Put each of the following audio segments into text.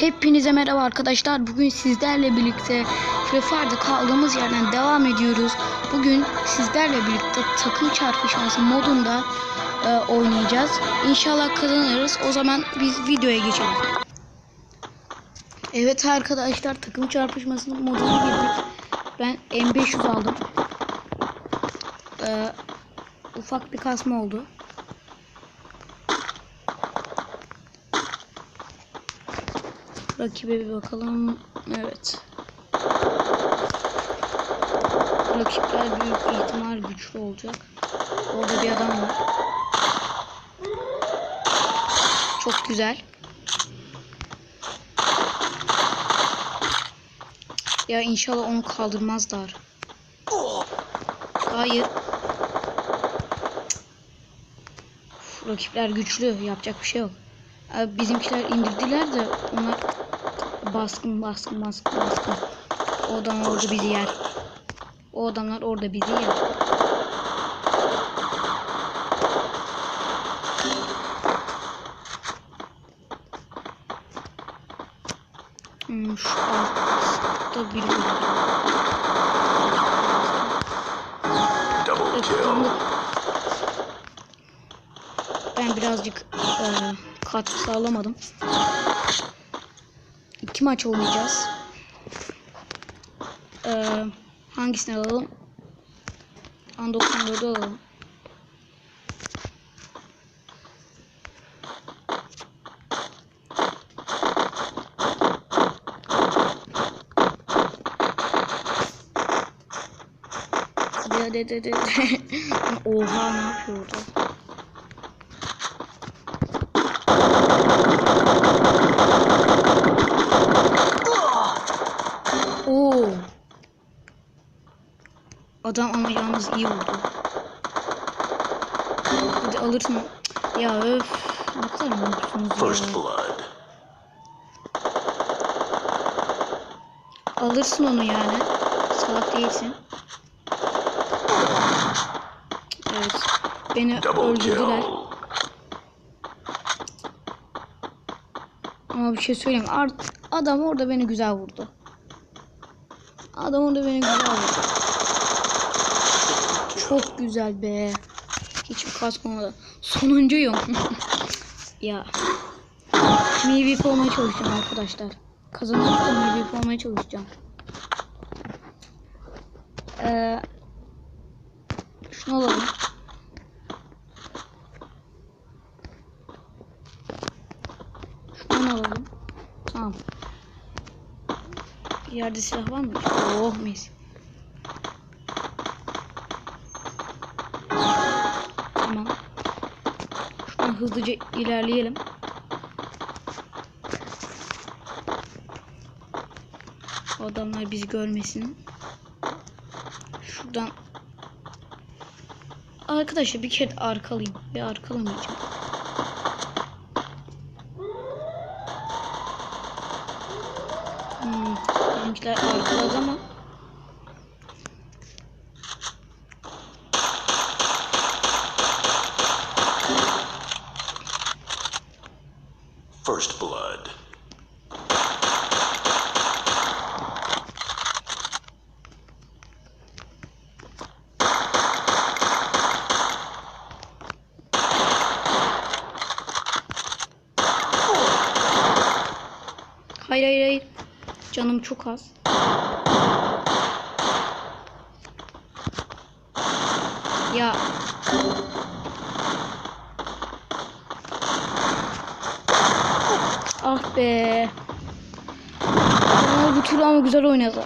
Hepinize merhaba arkadaşlar. Bugün sizlerle birlikte Free kaldığımız yerden devam ediyoruz. Bugün sizlerle birlikte takım çarpışması modunda e, oynayacağız. İnşallah kazanırız. O zaman biz videoya geçelim. Evet arkadaşlar takım çarpışmasının moduna girdik. Ben M500 aldım. E, ufak bir kasma oldu. Rakibe bir bakalım. Evet. Rakipler büyük ihtimal güçlü olacak. Orada bir adam var. Çok güzel. Ya inşallah onu kaldırmazlar. Hayır. Uf, rakipler güçlü. Yapacak bir şey yok. Bizimkiler indirdiler de onlar baskın baskın baskın baskın. O adamlar orada bizi yer. O adamlar orada bizi yer. Hmm, şu altta biri. Ben birazcık e, katkı sağlamadım. İki maç oynayacağız. E, hangisini alalım? An 94'ü alalım. Oha ne yapıyor orada? Adam ama yalnız iyi vurdu. Hadi alırsın. Ya öf. Ne kadar mutlusunuz First ya. blood. Alırsın onu yani. Salak değilsin. Evet. Beni öldürdüler. Ama bir şey söyleyeyim. Art adam orada beni güzel vurdu. Adam orada beni güzel vurdu. Çok güzel be. Hiçbir kask olmadı. Sonuncuyum. ya. MVP olmaya çalışacağım arkadaşlar. Kazanıp da MVP olmaya çalışacağım. Ee, şunu alalım. Şunu alalım. Tamam. Yerde silah var mı? Oh mis. Hızlıca ilerleyelim. Adamlar bizi görmesin. Şuradan Arkadaşlar bir kere arkalayayım. Bir arkalamayacağım. Hmm, bizimkiler arkaladı ama First blood. Hayır hayır hayır. Canım çok az. Ya. Ah be. Aa, bu tur ama güzel oynadı.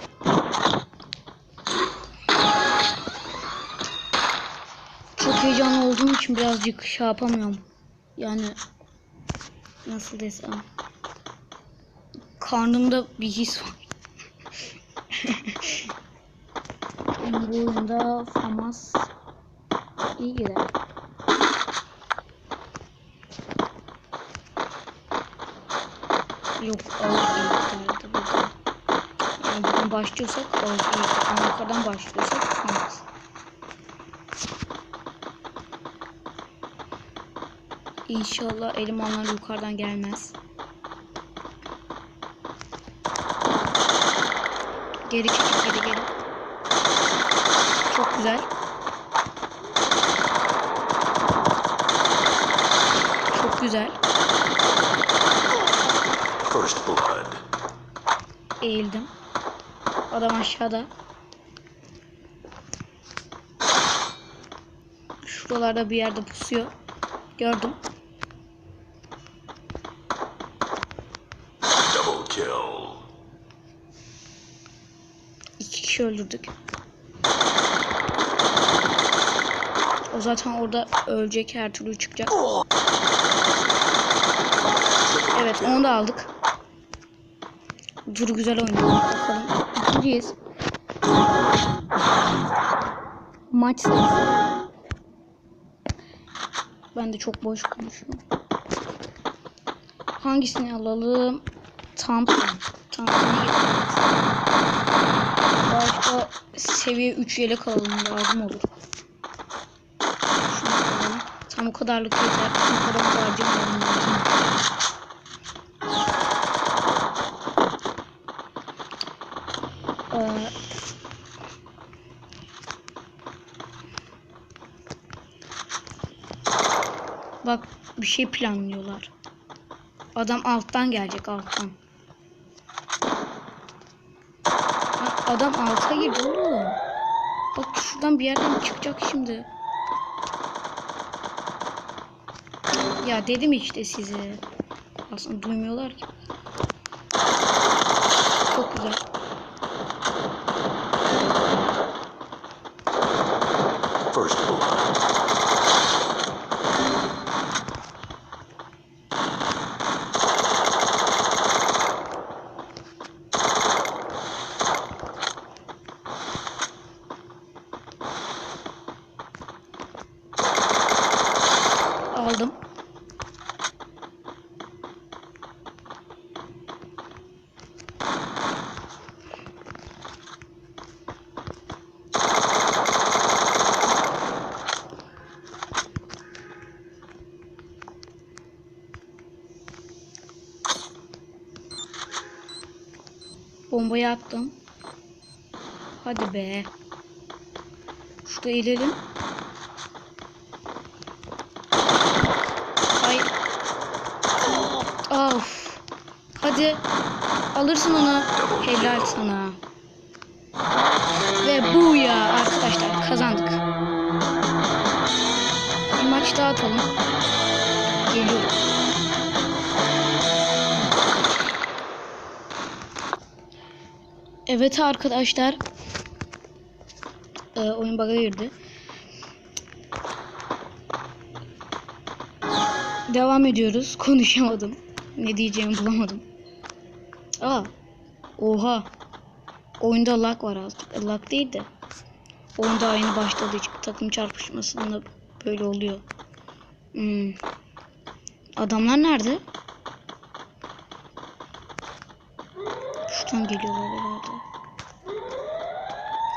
Çok heyecanlı olduğum için birazcık şey yapamıyorum. Yani nasıl desem. Karnımda bir his var. bu oyunda FAMAS iyi gider. Yok Yani başlıyorsak Avrupa'yı başlıyorsak olmaz. İnşallah elemanlar yukarıdan gelmez. Geri çekil geri geri. Çok güzel. Çok güzel. First blood. Eğildim. Adam aşağıda. Şuralarda bir yerde pusuyor. Gördüm. Double kill. İki kişi öldürdük. O zaten orada ölecek her türlü çıkacak. Evet onu da aldık. Dur güzel oynuyor. Bakalım. İkinciyiz. Maç. Ben de çok boş konuşuyorum. Hangisini alalım? Thompson. Thompson'ı Başka seviye 3 yelek alalım lazım olur. Tam o kadarlık yeter. Bütün paramı harcamayalım lazım. Ee, bak bir şey planlıyorlar. Adam alttan gelecek alttan. Adam alta girdi oğlum. Bak şuradan bir yerden çıkacak şimdi. Ya dedim işte size. Aslında duymuyorlar ki. Çok güzel. First blood. Aldım. Bombayı attım. Hadi be. Şurada ilelim. Hayır. Of. Hadi. Alırsın onu. Helal sana. Ve bu ya arkadaşlar kazandık. Bir maç daha atalım. Geliyorum. Evet arkadaşlar. Ee, oyun bug'a girdi. Devam ediyoruz. Konuşamadım. Ne diyeceğimi bulamadım. Aa. Oha. Oyunda lag var artık. Lag değil de. Oyunda aynı başladığı için takım çarpışmasında böyle oluyor. Hmm. Adamlar nerede? Şuradan geliyorlar herhalde.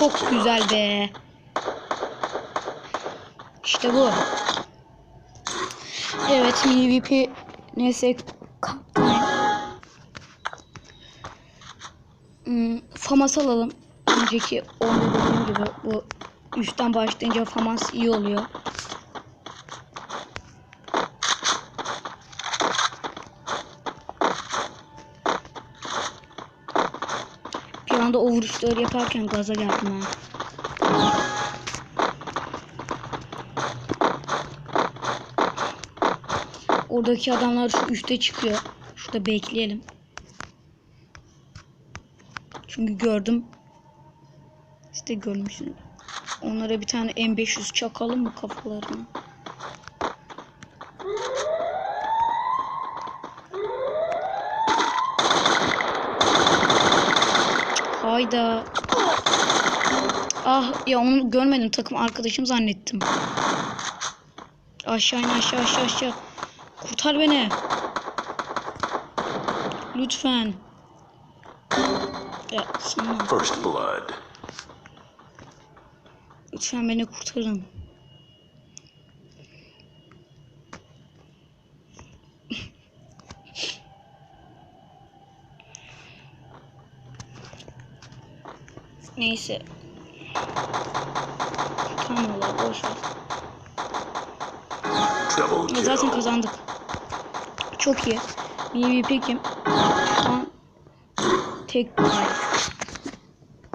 Çok güzel be. İşte bu. Evet, MVP neyse kaptan. Hmm, Famas alalım. Önceki oyunda dediğim gibi bu üstten başlayınca Famas iyi oluyor. Anda o vuruşları yaparken gaza geldim ha. Oradaki adamlar şu üste çıkıyor. Şurada bekleyelim. Çünkü gördüm. İşte görmüşsünüz. Onlara bir tane M500 çakalım mı kafalarına? Hayda. Ah ya onu görmedim takım arkadaşım zannettim. Aşağı in aşağı aşağı aşağı. Kurtar beni. Lütfen. Ya. First blood. Lütfen beni kurtarın. Neyse. Tamam valla boş ver. Ya Zaten kazandık. Çok iyi. MVP kim? An tek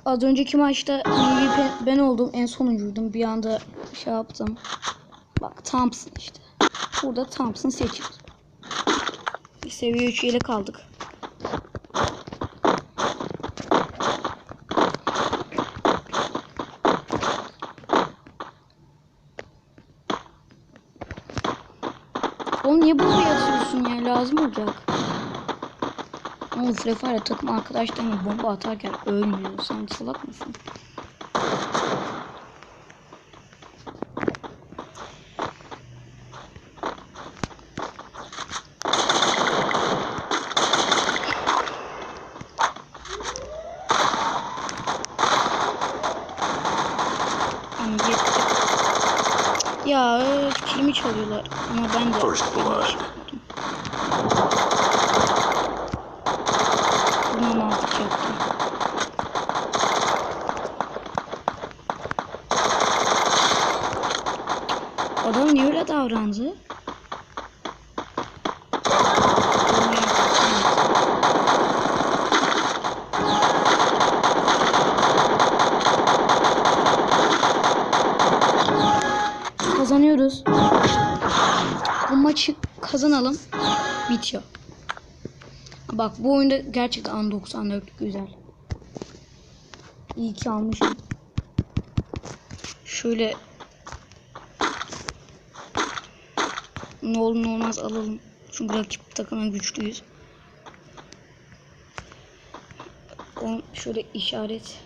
Az önceki maçta MVP ben oldum. En sonuncuydum. Bir anda şey yaptım. Bak Thompson işte. Burada Thompson seçiyoruz. Seviye 3 ile kaldık. Oğlum niye bomba atıyorsun ya? Lazım olacak. Oğlum Free Fire takım arkadaşlarına bomba atarken ölmüyor. Sen salak mısın? Ama. Ya öf, kilimi çalıyorlar. Ama First blood. Adam niye öyle davrandı? Kazanıyoruz. Bu maçı kazanalım. Bitiyor. Bak bu oyunda gerçekten 94 güzel. İyi ki almışım. Şöyle ne olur ne olmaz alalım. Çünkü rakip takıma güçlüyüz. O şöyle işaret.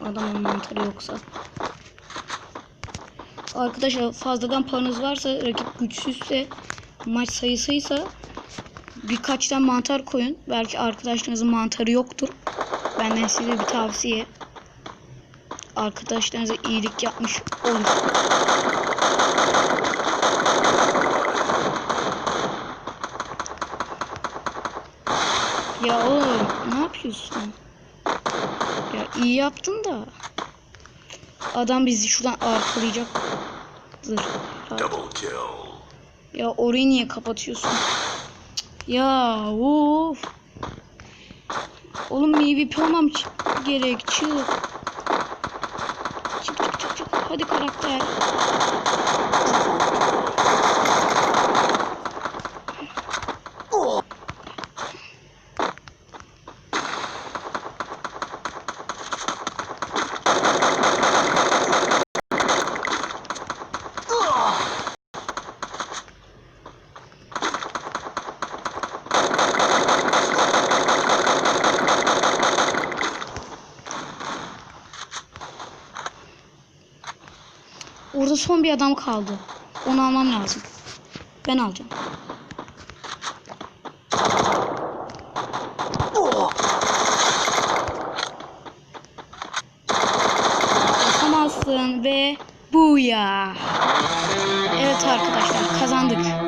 Adamın mantarı yoksa. Arkadaşlar fazladan paranız varsa rakip güçsüzse maç sayısıysa birkaç tane mantar koyun. Belki arkadaşlarınızın mantarı yoktur. Benden size bir tavsiye. Arkadaşlarınıza iyilik yapmış olur. Ya oğlum ne yapıyorsun? Ya iyi yaptın da. Adam bizi şuradan arkalayacak. Kill. Ya orayı niye kapatıyorsun? Ya of. Oğlum MVP olmam gerek. Çık. Çık çık çık çık. Hadi karakter. Orada son bir adam kaldı. Onu almam lazım. Ben alacağım. Yapamazsın ve bu ya. Evet arkadaşlar kazandık.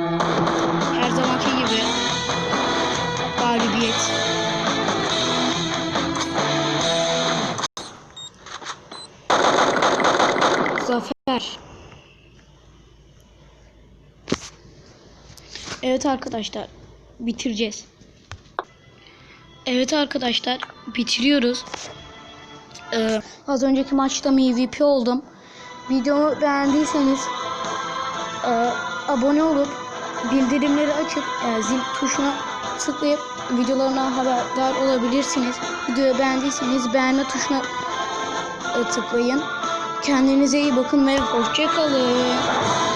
Evet arkadaşlar bitireceğiz. Evet arkadaşlar bitiriyoruz. Ee, az önceki maçta MVP oldum. Videomu beğendiyseniz e, abone olup bildirimleri açıp e, zil tuşuna tıklayıp videolarına haberdar olabilirsiniz. Videoyu beğendiyseniz beğenme tuşuna e, tıklayın. Kendinize iyi bakın ve hoşçakalın.